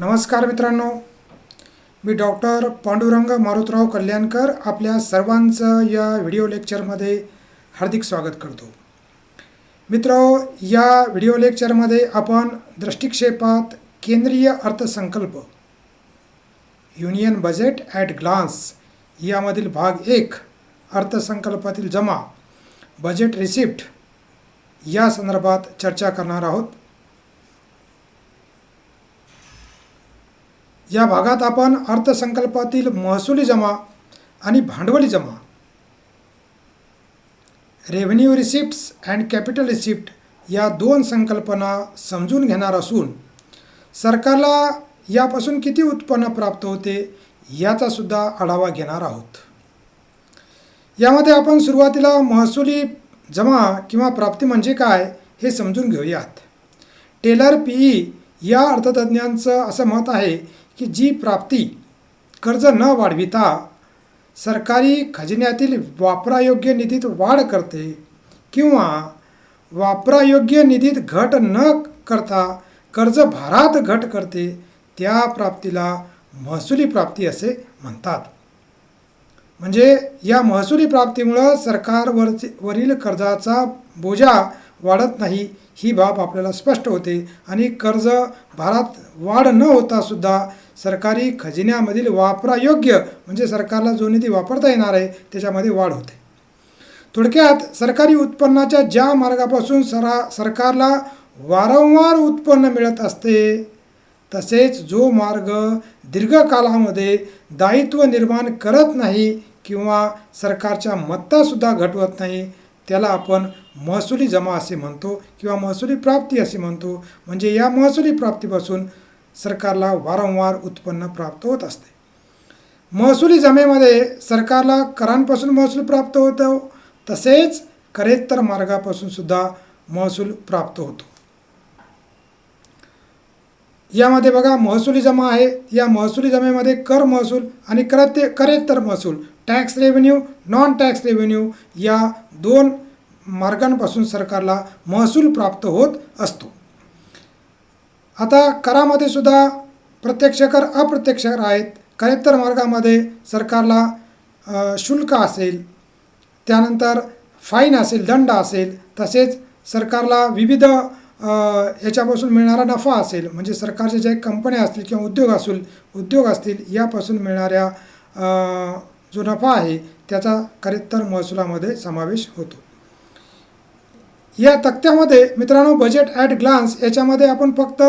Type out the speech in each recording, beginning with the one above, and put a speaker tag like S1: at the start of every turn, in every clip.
S1: नमस्कार मित्रांनो. मी डॉक्टर पांडुरंग मारुतराव कल्याणकर आपल्या सर्वांचं या व्हिडिओ लेक्चरमध्ये हार्दिक स्वागत करतो. मित्र या व्हिडिओ लेक्चरमध्ये आपण दृष्टिक्षेपात केंद्रीय अर्थसंकल्प युनियन बजेट ॲट ग्लान्स यामधील भाग एक अर्थसंकल्पातील जमा बजेट रिसिप्ट या संदर्भात चर्चा करणार आहोत. या भागात आपण अर्थसंकल्पातील महसुली जमा आणि भांडवली जमा revenue receipts and capital receipt या दोन संकल्पना समजून घेणार असून सरकारला यापासून किती उत्पन्न प्राप्त होते याचासुद्धा आढावा घेणार आहोत. यामध्ये आपण सुरुवातीला महसुली जमा किंवा प्राप्ती म्हणजे काय हे समजून घेऊयात. टेलर पी ई या अर्थतज्ज्ञांचं असं मत आहे की जी प्राप्ती कर्ज न वाढविता सरकारी खजिन्यातील वापरायोग्य निधीत वाढ करते किंवा वापरायोग्य निधीत घट न करता कर्ज भारात घट करते त्या प्राप्तीला महसुली प्राप्ती असे म्हणतात. म्हणजे या महसुली प्राप्तीमुळं सरकारवरचे वरील कर्जाचा बोजा वाढत नाही ही बाब आपल्याला स्पष्ट होते आणि कर्ज भारात वाढ न होता सुद्धा सरकारी खजिन्यामधील वापरायोग्य म्हणजे सरकारला जो निधी वापरता येणार आहे त्याच्यामध्ये वाढ होते. थोडक्यात सरकारी उत्पन्नाच्या ज्या मार्गापासून सरा सरकारला वारंवार उत्पन्न मिळत असते तसेच जो मार्ग दीर्घकालामध्ये दायित्व निर्माण करत नाही किंवा सरकारच्या मत्तासुद्धा घटवत नाही त्याला आपण महसुली जमा असे म्हणतो किंवा महसुली प्राप्ती असे म्हणतो. म्हणजे या महसुली प्राप्तीपासून सरकारला वारंवार उत्पन्न प्राप्त होत असते. महसुली जमेमध्ये सरकारला करांपासून महसूल प्राप्त होतो तसेच करेत्तर मार्गापासून सुद्धा महसूल प्राप्त होतो. यामध्ये बघा महसुली जमा आहे. या महसुली जमेमध्ये कर महसूल आणि करते करेत्तर महसूल tax revenue non tax revenue या दोन मार्गांपासून सरकारला महसूल प्राप्त होत असतो. आता करामध्ये सुद्धा प्रत्यक्ष कर अप्रत्यक्ष कर आहेत. करेत्तर मार्गामध्ये सरकारला शुल्क असेल त्यानंतर फाईन असेल दंड असेल तसेच सरकारला विविध याच्यापासून मिळणारा नफा असेल म्हणजे सरकारच्या ज्या कंपन्या असतील किंवा उद्योग असेल उद्योग असतील यापासून मिळणाऱ्या जो नफा आहे त्याचा करेत्तर महसुलामध्ये समावेश होतो. या तक्त्यामध्ये मित्रांनो बजेट ॲट ग्लान्स याच्यामध्ये आपण फक्त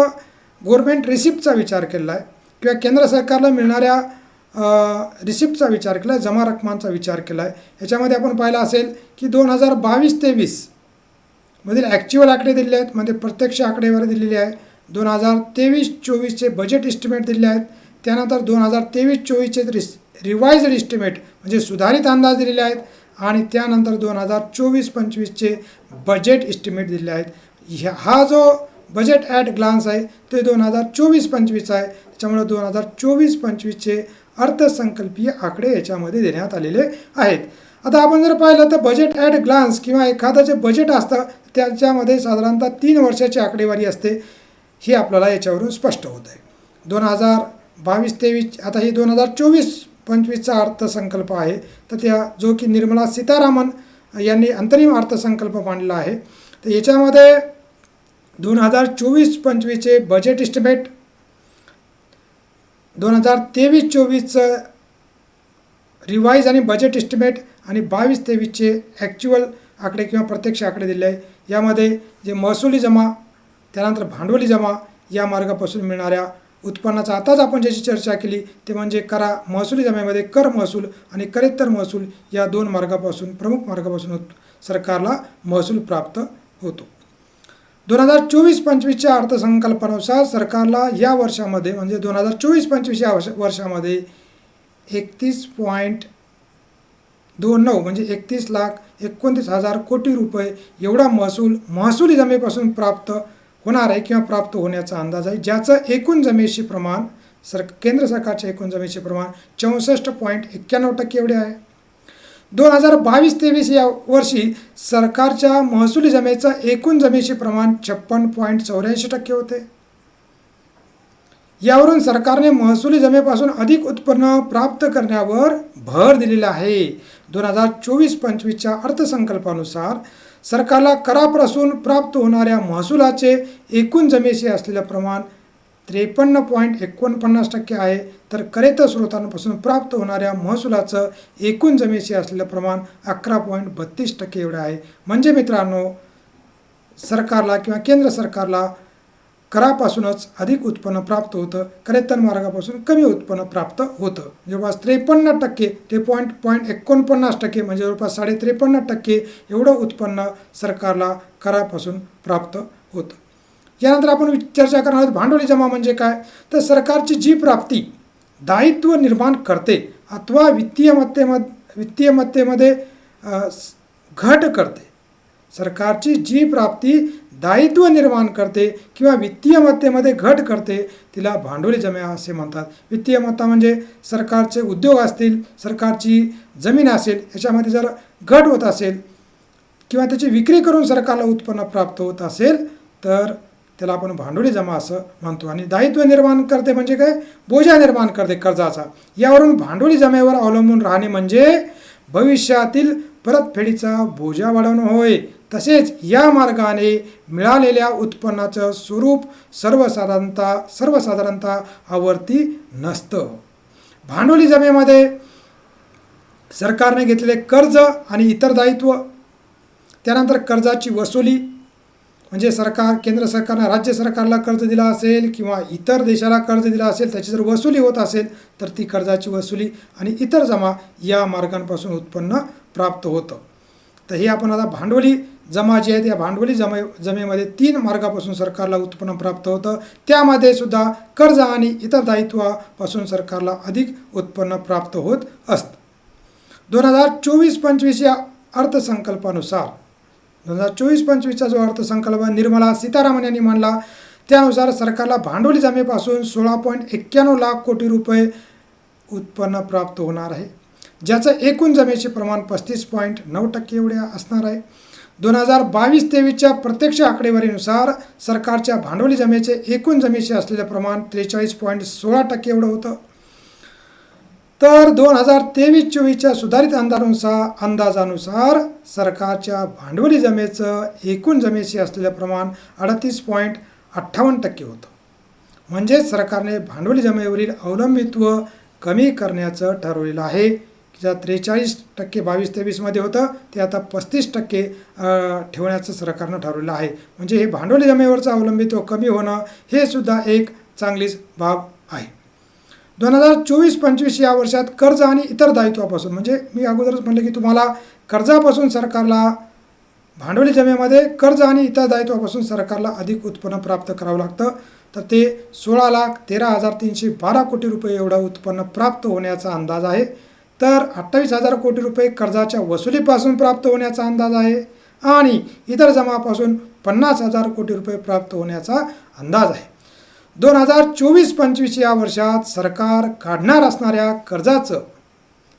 S1: गव्हर्मेंट रिसिप्टचा विचार केला आहे किंवा केंद्र सरकारला मिळणाऱ्या रिसिप्टचा विचार केला आहे जमा रकमांचा विचार केला आहे. याच्यामध्ये आपण पाहिलं असेल की दोन हजार बावीस तेवीस मधील ॲक्च्युअल आकडे दिलेले आहेत म्हणजे प्रत्यक्ष आकडेवारी दिलेली आहे. दोन हजार तेवीस चोवीसचे बजेट इस्टिमेट दिले आहेत. त्यानंतर दोन हजार तेवीस चोवीसचे रिस रिवाइज्ड इस्टिमेट म्हणजे सुधारित अंदाज दिलेले आहेत आणि त्यानंतर दोन हजार चोवीस पंचवीसचे बजेट इस्टिमेट दिले आहेत. ह्या हा जो बजेट ॲट ग्लान्स आहे ते दोन हजार चोवीस पंचवीस आहे. त्याच्यामुळे दोन हजार चोवीस पंचवीसचे अर्थसंकल्पीय आकडे याच्यामध्ये देण्यात आलेले आहेत. आता आपण जर पाहिलं तर बजेट ॲट ग्लान्स किंवा एखादं जे बजेट असतं त्याच्यामध्ये साधारणतः तीन वर्षाची आकडेवारी असते. हे आपल्याला याच्यावरून स्पष्ट होत आहे दोन हजार बावीस तेवीस आता ही दोन हजार चोवीस पंचवीसचा अर्थसंकल्प आहे. तर त्या जो की निर्मला सीतारामन यांनी अंतरिम अर्थसंकल्प मांडला आहे. तर याच्यामध्ये दोन हजार चोवीस पंचवीसचे बजेट इस्टिमेट दोन हजार तेवीस चोवीसचं रिवाईज आणि बजेट इस्टिमेट आणि बावीस तेवीसचे ॲक्च्युअल आकडे किंवा प्रत्यक्ष आकडे दिले आहे. यामध्ये जे महसुली जमा त्यानंतर भांडवली जमा या मार्गापासून मिळणाऱ्या उत्पन्नाचा. आताच आपण ज्याची चर्चा केली ते म्हणजे करा महसुली जम्यामध्ये कर महसूल आणि करेत्तर महसूल या दोन मार्गापासून प्रमुख मार्गापासून सरकारला महसूल प्राप्त होतो. दोन हजार चोवीस पंचवीसच्या अर्थसंकल्पानुसार सरकारला या वर्षामध्ये म्हणजे दोन हजार चोवीस पंचवीस या वर्ष वर्षामध्ये एकतीस पॉईंट दोन नऊ म्हणजे एकतीस लाख एकोणतीस हजार कोटी रुपये एवढा महसूल महसुली जमेपासून प्राप्त होणार आहे किंवा प्राप्त होण्याचा अंदाज आहे ज्याचं एकूण जमेशी प्रमाण सर केंद्र सरकारच्या एकूण जमेचे प्रमाण चौसष्ट पॉईंट एक्क्याण्णव टक्के एवढे आहे. दोन हजार बावीस तेवीस या वर्षी सरकारच्या महसुली जमेचं एकूण जमेचे प्रमाण छप्पन पॉईंट चौऱ्याऐंशी टक्के होते. यावरून सरकारने महसुली जमेपासून अधिक उत्पन्न प्राप्त करण्यावर भर दिलेला आहे. दोन हजार चोवीस पंचवीसच्या अर्थसंकल्पानुसार सरकारला करापासून प्राप्त होणाऱ्या महसुलाचे एकूण जमेशी असलेलं प्रमाण त्रेपन्न पॉईंट एकोणपन्नास टक्के आहे. तर करेतर स्रोतांपासून प्राप्त होणाऱ्या महसुलाचं एकूण जमेशी असलेलं प्रमाण अकरा पॉईंट बत्तीस टक्के एवढं आहे. म्हणजे मित्रांनो सरकारला किंवा केंद्र सरकारला करापासूनच अधिक उत्पन्न प्राप्त होतं. करेत्तर मार्गापासून कमी उत्पन्न प्राप्त होतं. जवळपास त्रेपन्न टक्के ते पॉईंट पॉईंट एकोणपन्नास टक्के म्हणजे जवळपास साडे त्रेपन्न टक्के एवढं उत्पन्न सरकारला करापासून प्राप्त होतं. यानंतर आपण वि- चर्चा करणार आहोत भांडवली जमा म्हणजे काय? तर सरकारची जी प्राप्ती दायित्व निर्माण करते अथवा वित्तीय मत्तेमध वित्तीय मत्तेमध्ये घट करते. सरकारची जी प्राप्ती दायित्व निर्माण करते किंवा वित्तीय मत्तेमध्ये घट करते तिला भांडवली जमा असे म्हणतात. वित्तीय मत्ता म्हणजे सरकारचे उद्योग असतील सरकारची जमीन असेल याच्यामध्ये जर घट होत असेल किंवा त्याची विक्री करून सरकारला उत्पन्न प्राप्त होत असेल तर त्याला आपण भांडवली जमा असं म्हणतो. आणि दायित्व निर्माण करते म्हणजे काय? बोजा निर्माण करते कर्जाचा. यावरून भांडवली जमेवर अवलंबून राहणे म्हणजे भविष्यातील परतफेडीचा बोजा वाढवणं होय. तसेच या मार्गाने मिळालेल्या उत्पन्नाचं स्वरूप सर्वसाधारणतः सर्वसाधारणतः आवर्ती नसतं. भांडवली जमेमध्ये सरकारने घेतलेले कर्ज आणि इतर दायित्व त्यानंतर कर्जाची वसुली म्हणजे सरकार केंद्र सरकारनं राज्य सरकारला कर्ज दिला असेल किंवा इतर देशाला कर्ज दिला असेल त्याची जर वसुली होत असेल तर ती कर्जाची वसुली आणि इतर जमा या मार्गांपासून उत्पन्न प्राप्त होतं. तर हे आपण आता भांडवली जमा जी आहेत या भांडवली जमे जमेमध्ये तीन मार्गापासून सरकारला उत्पन्न प्राप्त होतं. त्यामध्ये सुद्धा कर्ज आणि इतर दायित्वापासून सरकारला अधिक उत्पन्न प्राप्त होत असतं. दोन हजार चोवीस पंचवीस या अर्थसंकल्पानुसार दोन हजार चोवीस पंचवीसचा जो अर्थसंकल्प निर्मला सीतारामन यांनी मांडला त्यानुसार सरकारला भांडवली जमेपासून सोळा पॉईंट एक्क्याण्णव लाख कोटी रुपये उत्पन्न प्राप्त होणार आहे. ज्याचं एकूण जमेचे प्रमाण पस्तीस पॉईंट नऊ टक्के एवढे असणार आहे. दोन हजार बावीस तेवीसच्या प्रत्यक्ष आकडेवारीनुसार सरकारच्या भांडवली जमेचे एकूण जमेचे असलेलं प्रमाण त्रेचाळीस पॉईंट सोळा टक्के एवढं होतं. तर दोन हजार तेवीस चोवीसच्या सुधारित अंदाजानुसार अंदाजानुसार सरकारच्या भांडवली जमेचं एकूण जमेशी असलेलं प्रमाण अडतीस पॉईंट अठ्ठावन्न टक्के होतं. म्हणजेच सरकारने भांडवली जमेवरील अवलंबित्व कमी करण्याचं ठरवलेलं आहे. ज्या त्रेचाळीस टक्के बावीस तेवीसमध्ये होतं ते आता पस्तीस टक्के ठेवण्याचं सरकारनं ठरवलेलं आहे. म्हणजे हे भांडवली जमेवरचं अवलंबित्व कमी होणं हे सुद्धा एक चांगलीच बाब आहे. दोन हजार चोवीस पंचवीस या वर्षात कर्ज आणि इतर दायित्वापासून म्हणजे मी अगोदरच म्हटलं की तुम्हाला कर्जापासून सरकारला भांडवली जमेमध्ये कर्ज आणि इतर दायित्वापासून सरकारला अधिक उत्पन्न प्राप्त करावं लागतं. तर ते सोळा लाख तेरा हजार तीनशे बारा कोटी रुपये एवढं उत्पन्न प्राप्त होण्याचा अंदाज आहे. तर अठ्ठावीस हजार कोटी रुपये कर्जाच्या वसुलीपासून प्राप्त होण्याचा अंदाज आहे आणि इतर जमापासून पन्नास हजार कोटी रुपये प्राप्त होण्याचा अंदाज आहे. दोन हजार चोवीस पंचवीस या वर्षात सरकार काढणार असणाऱ्या कर्जाचं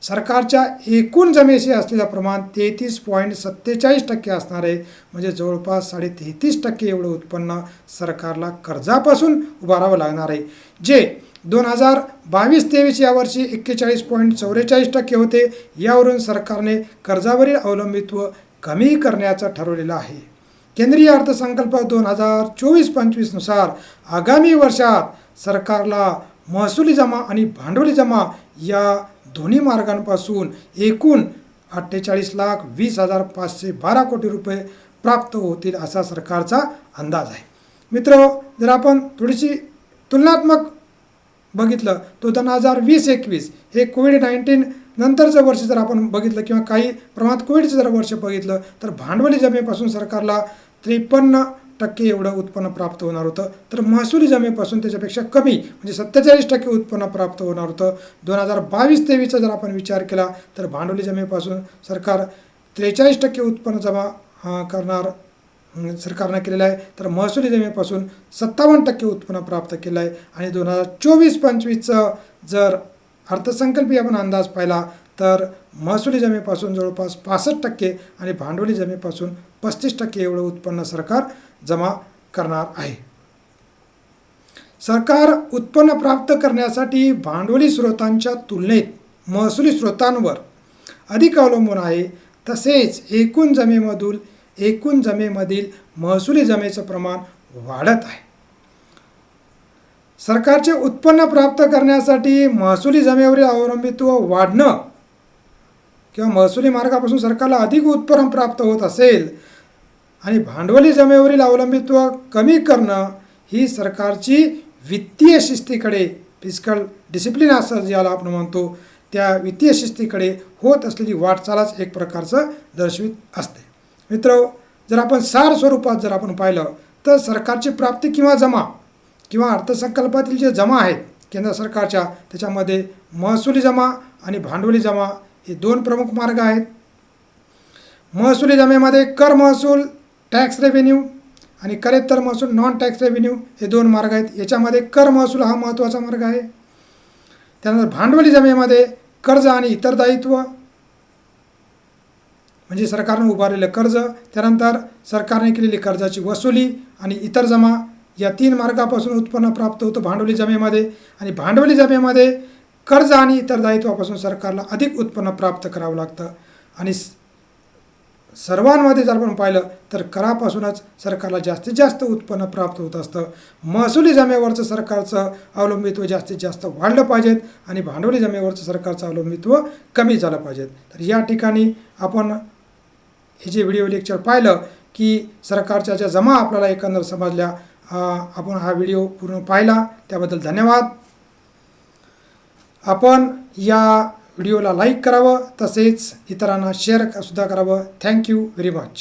S1: सरकारच्या एकूण जमेशी असलेलं प्रमाण तेहतीस पॉईंट सत्तेचाळीस टक्के असणार आहे. म्हणजे जवळपास साडे तेहतीस टक्के एवढं उत्पन्न सरकारला कर्जापासून उभारावं लागणार आहे. जे दोन हजार बावीस तेवीस या वर्षी एक्केचाळीस पॉईंट चौवेचाळीस टक्के होते. यावरून सरकारने कर्जावरील अवलंबित्व कमी करण्याचं ठरवलेलं आहे. केंद्रीय अर्थसंकल्प दोन हजार चोवीस पंचवीसनुसार आगामी वर्षात सरकारला महसुली जमा आणि भांडवली जमा या दोन्ही मार्गांपासून एकूण अठ्ठेचाळीस लाख वीस हजार पाचशे बारा कोटी रुपये प्राप्त होतील असा सरकारचा अंदाज आहे. मित्र जर आपण थोडीशी तुलनात्मक बघितलं. तो दोन हजार वीस एकवीस. हे कोविड नाईन्टीन नंतरचं वर्ष जर आपण बघितलं किंवा काही प्रमाणात कोविडचं जर वर्ष बघितलं तर भांडवली जमेपासून सरकारला त्रेपन्न टक्के एवढं उत्पन्न प्राप्त होणार होतं. तर महसुली जमेपासून त्याच्यापेक्षा कमी म्हणजे सत्तेचाळीस टक्के उत्पन्न प्राप्त होणार होतं. दोन हजार बावीस तेवीसचा जर आपण विचार केला तर भांडवली जमेपासून सरकार त्रेचाळीस टक्के उत्पन्न जमा करणार सरकारनं केलेलं आहे. तर महसुली जमेपासून सत्तावन्न टक्के उत्पन्न प्राप्त केलं आहे आणि दोन हजार चोवीस पंचवीसचं जर अर्थसंकल्पीय आपण अंदाज पाहिला तर महसुली जमेपासून जवळपास पासष्ट टक्के आणि भांडवली जमेपासून पस्तीस टक्के एवढं उत्पन्न सरकार जमा करणार आहे. सरकार उत्पन्न प्राप्त करण्यासाठी भांडवली स्रोतांच्या तुलनेत महसुली स्रोतांवर अधिक अवलंबून आहे. तसेच एकूण जमेमधून एकूण जमेमधील महसुली जमेचं प्रमाण वाढत आहे. सरकारचे उत्पन्न प्राप्त करण्यासाठी महसुली जमेवरील अवलंबित्व वाढणं किंवा महसुली मार्गापासून सरकारला अधिक उत्पन्न प्राप्त होत असेल आणि भांडवली जमेवरील अवलंबित्व कमी करणं ही सरकारची वित्तीय शिस्तीकडे फिजिकल डिसिप्लिन असं ज्याला आपण म्हणतो त्या वित्तीय शिस्तीकडे होत असलेली वाटचालच एक प्रकारचं दर्शवित असते. मित्र जर आपण सार स्वरूपात जर आपण पाहिलं तर सरकारची प्राप्ती किंवा जमा किंवा अर्थसंकल्पातील जे जमा आहेत केंद्र सरकारच्या त्याच्यामध्ये महसुली जमा आणि भांडवली जमा हे दोन प्रमुख मार्ग आहेत. महसुली जमेमध्ये कर महसूल टॅक्स रेव्हेन्यू आणि करेत्तर महसूल नॉन टॅक्स रेव्हेन्यू हे दोन मार्ग आहेत. याच्यामध्ये कर महसूल हा महत्त्वाचा मार्ग आहे. त्यानंतर भांडवली जमेमध्ये कर्ज आणि इतर दायित्व म्हणजे सरकारनं उभारलेलं कर्ज त्यानंतर सरकारने केलेली कर्जाची वसुली आणि इतर जमा या तीन मार्गापासून उत्पन्न प्राप्त होतं भांडवली जमेमध्ये. आणि भांडवली जमेमध्ये कर्ज आणि इतर दायित्वापासून सरकारला अधिक उत्पन्न प्राप्त करावं लागतं. आणि स- सर्वांमध्ये जर आपण पाहिलं तर करापासूनच सरकारला जास्तीत जास्त उत्पन्न प्राप्त होत असतं. महसुली जमेवरचं सरकारचं अवलंबित्व जास्तीत जास्त वाढलं पाहिजेत आणि भांडवली जमेवरचं सरकारचं अवलंबित्व कमी झालं पाहिजेत. तर या ठिकाणी आपण हे जे व्हिडिओ लेक्चर पाहिलं की सरकारच्या ज्या जमा आपल्याला एकंदर समजल्या आपण हा व्हिडिओ पूर्ण पाहिला. त्याबद्दल धन्यवाद. आपण या व्हिडिओला लाईक करावं तसेच इतरांना शेअर सुद्धा करावं. Thank you very much